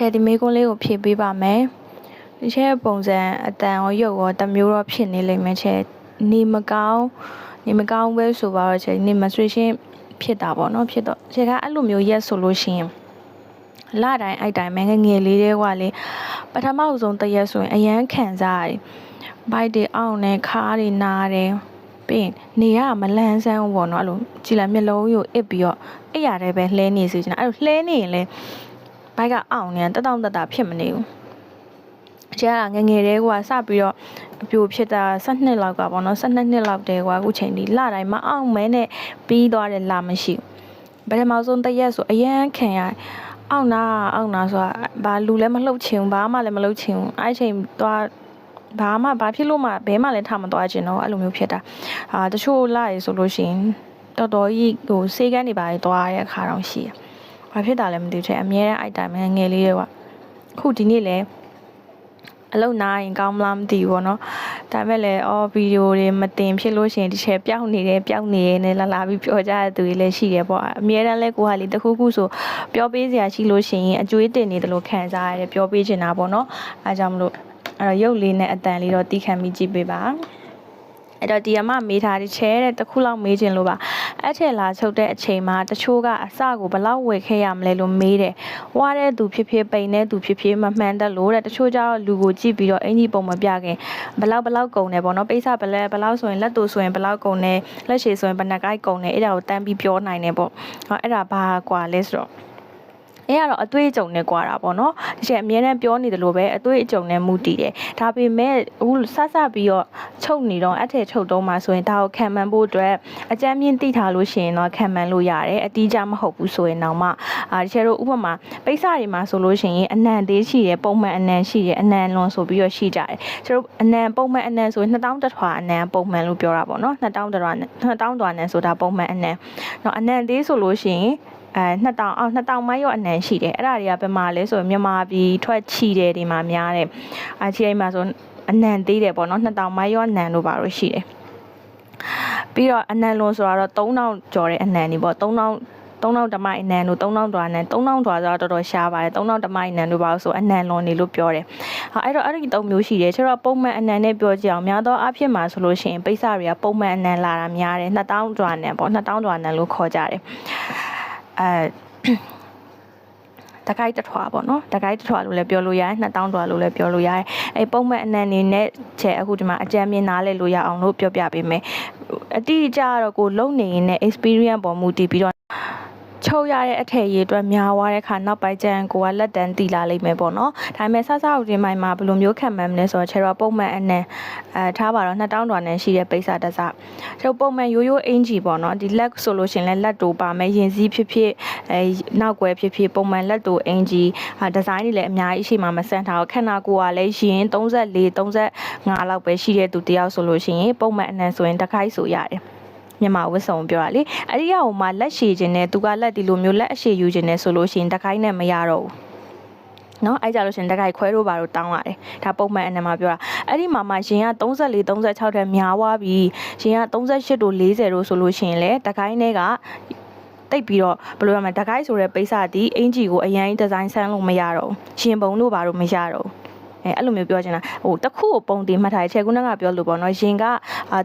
ချဲဒီမေးခွန်းလေးကိုဖြေပေးပါမယ်ဒီချဲပုံစံအတန်ရောရုပ်ရောတစ်မျိုးတော့ဖြစ်နေလိမ့်မယ်ချဲနေမကောင်းနေမကောင်းပဲဆိုပါတော့ချဲနေ menstruation ဖြစ်တာပေါ့နော်ဖြစ်တော့ချဲကအဲ့လိုမျိုးရက်ဆိုလို့ရှိရင်လတိုင်းအဲ့တိုင်းပဲငယ်ငယ်လေးတွေကလေပထမဆုံးတစ်ရက်ဆိုရင်အရန်ခံစားရတယ်ဘိုက်တွေအောင့်နေခါးတွေနားတယ်ပြီးရင်နေရမလန်းဆန်းဘူးပေါ့နော်အဲ့လိုကြည်လာမျက်လုံးကိုအစ်ပြီးတော့အဲ့ရတဲ့ပဲလှဲနေစေချင်တာအဲ့လိုလှဲနေရင်လေ ဘိုက်ကအောင့်နေတက်တောင့်တက်တာဖြစ်မနေဘူးကျန်ကငယ်ငယ်လေးကစပြီးတော့အပြိုဖြစ်တာ12လောက်ကပေါ့နော်12နှစ်လောက်တည်းကအခုချိန်ဒီလတိုင်းမအောင်မဲနဲ့ပြီးသွားတယ်လာမရှိဘူးပထမဆုံးတစ်ရက်ဆိုအရန်ခံရအောက်နာအောက်နာဆိုတာဘာလူလည်းမလှုပ်ချင်ဘူးဘာမှလည်းမလှုပ်ချင်ဘူးအဲ့ချိန်သွားဘာမှဘာဖြစ်လို့မှဘဲမှလည်းထားမသွားချင်တော့အဲ့လိုမျိုးဖြစ်တာအာတချို့လာရေဆိုလို့ရှိရင်တော်တော်ကြီးဟိုစေးကန်းတွေပါသွားရတဲ့အခါတော့ရှိရ ဘာဖြစ်တာလဲမသိဘူးတဲ့အများနဲ့အိုက်တိုင်းငယ်လေးတွေကခုဒီနေ့လည်းအလုံနာရင်ကောင်းမလားမသိဘူးပေါ့နော်ဒါပေမဲ့လည်းအော်ဗီဒီယိုတွေမတင်ဖြစ်လို့ရှိရင်ဒီချက်ပျောက်နေတယ်ပျောက်နေတယ်နဲ့လာလာပြီးပြောကြတဲ့သူတွေလည်းရှိတယ်ပေါ့အများတန်းလဲကိုကလေတခုခုဆိုပြောပေးစရာရှိလို့ရှိရင်အကျွေးတင်နေတယ်လို့ခံစားရတယ်ပြောပေးချင်တာပေါ့နော်အဲကြောင့်မလို့အဲ့တော့ရုပ်လေးနဲ့အတန်လေးတော့တီးခံပြီးကြည့်ပေးပါ အဲ့တော့ဒီအမမေးထားတဲ့ချဲတဲ့တစ်ခုလောက်မေးခြင်းလို့ပါအဲ့ထက်လာချုပ်တဲ့အချိန်မှာတချို့ကအစကိုဘယ်လောက်ဝယ်ခဲ့ရမလဲလို့မေးတယ်ဝါတဲ့သူဖြစ်ဖြစ်ပိန်တဲ့သူဖြစ်ဖြစ်မမှန်တလို့တဲ့တချို့ကျတော့လူကိုကြည့်ပြီးတော့အင်ကြီးပုံမပြခင်ဘယ်လောက်ဘယ်လောက်ကုန်တယ်ပေါ့နော်ပိစဘယ်လဲဘယ်လောက်ဆိုရင်လက်တူဆိုရင်ဘယ်လောက်ကုန်တယ်လက်ရှည်ဆိုရင်ဘယ်နှကိုက်ကုန်တယ်အဲ့ဒါကိုတန်းပြီးပြောနိုင်တယ်ပေါ့ဟောအဲ့ဒါဘာကွာလဲဆိုတော့ အဲ့ကတော့အသွေးအကြုံနဲ့ကွာတာပေါ့နော်ဒီချက်အများနဲ့ပြောနေတယ်လို့ပဲအသွေးအကြုံနဲ့မူတည်တယ်ဒါပေမဲ့အခုဆဆပြီးတော့ချုပ်နေတော့အထည်ချုပ်တော့မှဆိုရင်ဒါကိုခံမှန်ဖို့အတွက်အကြမ်းမြင့်တိထားလို့ရှိရင်တော့ခံမှန်လို့ရတယ်အတီးကြမဟုတ်ဘူးဆိုရင်တော့မှအာဒီချက်တို့ဥပမာပိတ်စတွေမှာဆိုလို့ရှိရင်အနံသေးရှိတယ်ပုံမှန်အနံရှိတယ်အနံလွန်ဆိုပြီးတော့ရှိကြတယ်ကျတို့အနံပုံမှန်အနံဆိုရင်2000တထွာအနံပုံမှန်လို့ပြောတာပေါ့နော်2000တထွာ2000တထွာအနံဆိုတာပုံမှန်အနံတော့အနံသေးဆိုလို့ရှိရင် အဲ2000အောက်2000မိုက်ရောအနံရှိတယ်အဲ့ဒါတွေကဘယ်မှာလဲဆိုရင်မြန်မာပြည်ထွက်ချီတယ်ဒီမှာများတယ်အဲချီတိုင်းမှာဆိုအနံသေးတယ်ပေါ့နော်2000မိုက်ရောအနံလို့ပါလို့ရှိတယ်ပြီးတော့အနံလွန်ဆိုတာတော့3000ကျော်တဲ့အနံနေပေါ့3000 3000ဓမ္မအနံတို့3000တွားနံ3000တွားဆိုတော့တော်တော်ရှားပါတယ်3000ဓမ္မအနံတို့ပါဆိုအနံလွန်နေလို့ပြောတယ်။ဟာအဲ့တော့အဲ့ဒီသုံးမျိုးရှိတယ်ကျတော့ပုံမှန်အနံနဲ့ပြောကြအောင်များသောအားဖြင့်မှာဆိုလို့ရှိရင်ပိဿတွေကပုံမှန်အနံလာတာများတယ်2000တွားနံပေါ့2000တွားနံလို့ခေါ်ကြတယ်။ အဲတကိုက်တထွာပေါ့နော်တကိုက်တထွာလို့လည်းပြောလို့ရတယ်2000ထွာလို့လည်းပြောလို့ရတယ်အဲပုံမှန်အနံနေနဲ့ချဲအခုဒီမှာအကြမ်းမြင်နားလဲလို့ရအောင်လို့ပြောပြပေးမယ်အတိအကျတော့ကိုလုံနေရင်လည်း experience ပေါ်မူတည်ပြီးတော့ ချုပ်ရတဲ့အထည်ရည်အတွက်များသွားတဲ့ခါနောက်ပိုင်းကျရင်ကိုကလက်တန်းတီလာလိမ့်မယ်ပေါ့နော်ဒါပေမဲ့ဆဆဦးတင်မိုင်မှာဘယ်လိုမျိုးခံမှန်းမလဲဆိုတော့ခြေတော့ပုံမှန်အနံအဲထားပါတော့2000ဒေါ်နဲ့ရှိတဲ့ပိစာတစ်စခြေပုံမှန်ရိုးရိုးအင်ဂျီပေါ့နော်ဒီလက်ဆိုလို့ရှင်လဲလက်တိုပါမယ်ရင်စည်းဖြစ်ဖြစ်အဲနောက်ွယ်ဖြစ်ဖြစ်ပုံမှန်လက်တိုအင်ဂျီဒီဇိုင်းတွေလည်းအများကြီးရှိမှမဆန်ထားတော့ခန္ဓာကိုယ်ကလည်းရင်34 35လောက်ပဲရှိတဲ့သူတယောက်ဆိုလို့ရှိရင်ပုံမှန်အနံဆိုရင်တစ်ခိုက်ဆိုရတယ် မြန်မာဝတ်စုံပြောတာလေအဲ့ဒီကဟိုမှာလက်ရှည်ခြင်းနဲ့သူကလက်ဒီလိုမျိုးလက်အရှည်ယူခြင်းနဲ့ဆိုလို့ရှိရင်တခိုင်းနဲ့မရတော့ဘူးနော်အဲ့ကြလို့ရှင်တခိုင်ခွဲတို့ပါတော့တောင်းရတယ်ဒါပုံမှန်အနေမှာပြောတာအဲ့ဒီမှာမှရှင်က34 36တဲ့များသွားပြီရှင်က38တို့40တို့ဆိုလို့ရှင်လေတခိုင်းတွေကတိတ်ပြီးတော့ဘယ်လိုရမလဲတခိုင်းဆိုတဲ့ပိစတီအင်ဂျီကိုအရင်ဒီဇိုင်းဆန်းလို့မရတော့ရှင်ပုံတို့ပါတော့မရတော့ အဲအဲ့လိုမျိုးပြောချင်တာဟိုတစ်ခုကိုပုံတင်မှတ်ထားတယ်ခြေကုန်းကပြောလို့ပေါ့နော်ရင်က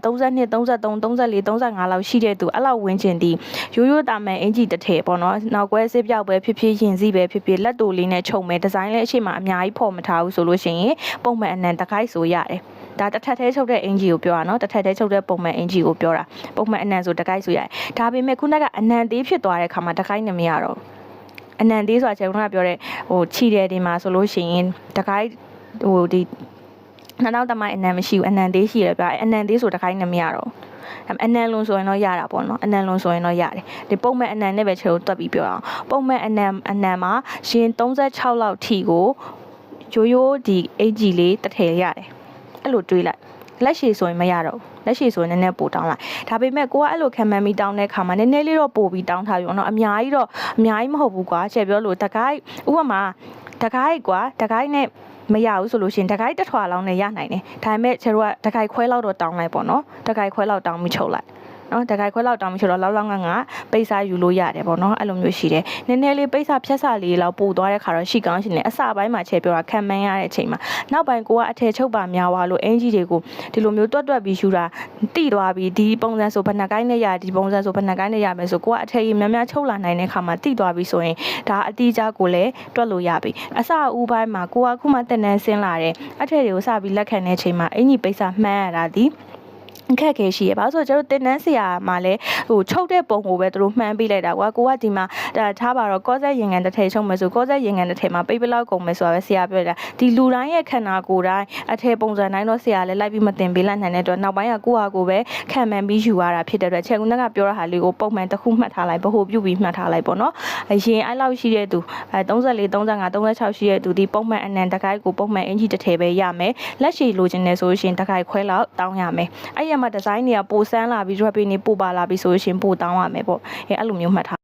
32 33 34 35လောက်ရှိတဲ့သူအဲ့လောက်ဝင်ချင်ဒီရိုးရိုးတာမန်အင်ဂျီတစ်ထည်ပေါ့နော်နောက်ကွဲစစ်ပြောက်ပဲဖြစ်ဖြစ်ရင်စီပဲဖြစ်ဖြစ်လက်တူလေးနဲ့ခြုံမယ်ဒီဇိုင်းလည်းအရှိမအများကြီးဖော်မထားဘူးဆိုလို့ရှိရင်ပုံမှန်အနံတခိုက်ဆိုရတယ်ဒါတစ်ထပ်သေးချုပ်တဲ့အင်ဂျီကိုပြောတာနော်တစ်ထပ်သေးချုပ်တဲ့ပုံမှန်အင်ဂျီကိုပြောတာပုံမှန်အနံဆိုတကိုက်ဆိုရတယ်ဒါပေမဲ့ခုနကအနံသေးဖြစ်သွားတဲ့ခါမှာတကိုက်နဲ့မရတော့အနံသေးဆိုတာကျွန်တော်ကပြောတဲ့ဟိုခြိတယ်ဒီမှာဆိုလို့ရှိရင်တကိုက် ဟိုဒီနောက်တမိုင်းအနံမရှိဘူးအနံသေးရှိရပြအနံသေးဆိုတခိုင်းနဲ့မရတော့ဘူးအနံလွန်ဆိုရင်တော့ရတာပေါ့နော်အနံလွန်ဆိုရင်တော့ရတယ်ဒီပုံမဲ့အနံနဲ့ပဲချေလို့တွက်ပြီးပြောအောင်ပုံမဲ့အနံအနံမှာရှင်36လောက်ထိကိုရိုးရိုးဒီ AG လေးတစ်ထည်ရတယ်အဲ့လိုတွေးလိုက်လက်ရှည်ဆိုရင်မရတော့ဘူးလက်ရှိဆိုရင်နည်းနည်းပိုတောင်းလိုက်ဒါပေမဲ့ကိုကအဲ့လိုခံမှန်းပြီးတောင်းတဲ့ခါမှာနည်းနည်းလေးတော့ပိုပြီးတောင်းထားပြီပေါ့နော်အများကြီးတော့အများကြီးမဟုတ်ဘူးကွာချက်ပြောလို့တကိုက်ဥပမာတကိုက်ကွာတကိုက်နဲ့ မရဘူးဆိုလို့ရှိရင်တကိုက်တစ်ထွာလောင်းနဲ့ရနိုင်တယ်ဒါပေမဲ့ကျတို့ကတကိုက်ခွဲလောက်တော့တောင်းလိုက်ပေါ့နော်တကိုက်ခွဲလောက်တောင်းပြီးချုပ်လိုက် နော်တခိုင်ခွဲလောက်တောင်းမရှိတော့လောက်လောက်ငါငါပိတ်စာယူလို့ရတယ်ပေါ့နော်အဲ့လိုမျိုးရှိတယ်နည်းနည်းလေးပိတ်စာဖြတ်စာလေးလောက်ပို့သွားတဲ့ခါတော့ရှိကောင်းရှိနေအစပိုင်းမှာချက်ပြောတာခံမှန်းရတဲ့အချိန်မှာနောက်ပိုင်းကိုကအထည်ချုပ်ပါများသွားလို့အင်ကြီးတွေကိုဒီလိုမျိုးတွတ်တွတ်ပြီးယူတာတိသွားပြီးဒီပုံစံဆိုဘယ်နှကိုင်းနဲ့ရဒီပုံစံဆိုဘယ်နှကိုင်းနဲ့ရမယ်ဆိုကိုကအထည်ကြီးများများချုပ်လာနိုင်တဲ့ခါမှာတိသွားပြီးဆိုရင်ဒါအတီးကြကိုလည်းတွက်လို့ရပြီအစအဦးပိုင်းမှာကိုကခုမှတက်တန်းဆင်းလာတယ်အထည်တွေကိုစပြီးလက်ခံတဲ့အချိန်မှာအင်ကြီးပိတ်စာမှန်းရတာဒီ အခက်အခဲရှိရပါဆိုတော့ကျွန်တော်တင်တန်းဆရာမှာလည်းဟိုချုပ်တဲ့ပုံကိုပဲသူတို့မှန်းပေးလိုက်တာကွာကိုကဒီမှာဒါထားပါတော့ကောဇက်ရင်ကန်တစ်ထည်ချုပ်မယ်ဆိုကောဇက်ရင်ကန်တစ်ထည်မှာပိတ်ပလောက်ကုန်မယ်ဆိုတာပဲဆရာပြောတာဒီလူတိုင်းရဲ့ခန္ဓာကိုယ်တိုင်းအထည်ပုံစံတိုင်းတော့ဆရာလည်းလိုက်ပြီးမတင်ပေးလိုက်နိုင်တဲ့အတွက်နောက်ပိုင်းကကိုဟာကိုပဲခံမှန်းပြီးယူရတာဖြစ်တဲ့အတွက်ချက်ကူနက်ကပြောရတာလေးကိုပုံမှန်တစ်ခုမှတ်ထားလိုက်ဗဟိုပြုပြီးမှတ်ထားလိုက်ပေါ့နော်အရင်အဲ့လောက်ရှိတဲ့သူအဲ34 35 36ရှိတဲ့သူဒီပုံမှန်အနံတကိုက်ကိုပုံမှန်အင်ဂျီတစ်ထည်ပဲရမယ်လက်ရှိလိုချင်တယ်ဆိုလို့ရှိရင်တကိုက်ခွဲလောက်တောင်းရမယ်အဲ့ရမှာဒီဇိုင်းတွေကပိုဆန်းလာပြီး wrap နေပိုပါလာပြီးဆိုလို့ရှိရင်ပိုတောင်းရမယ်ပေါ့အဲအဲ့လိုမျိုးမှတ်ထား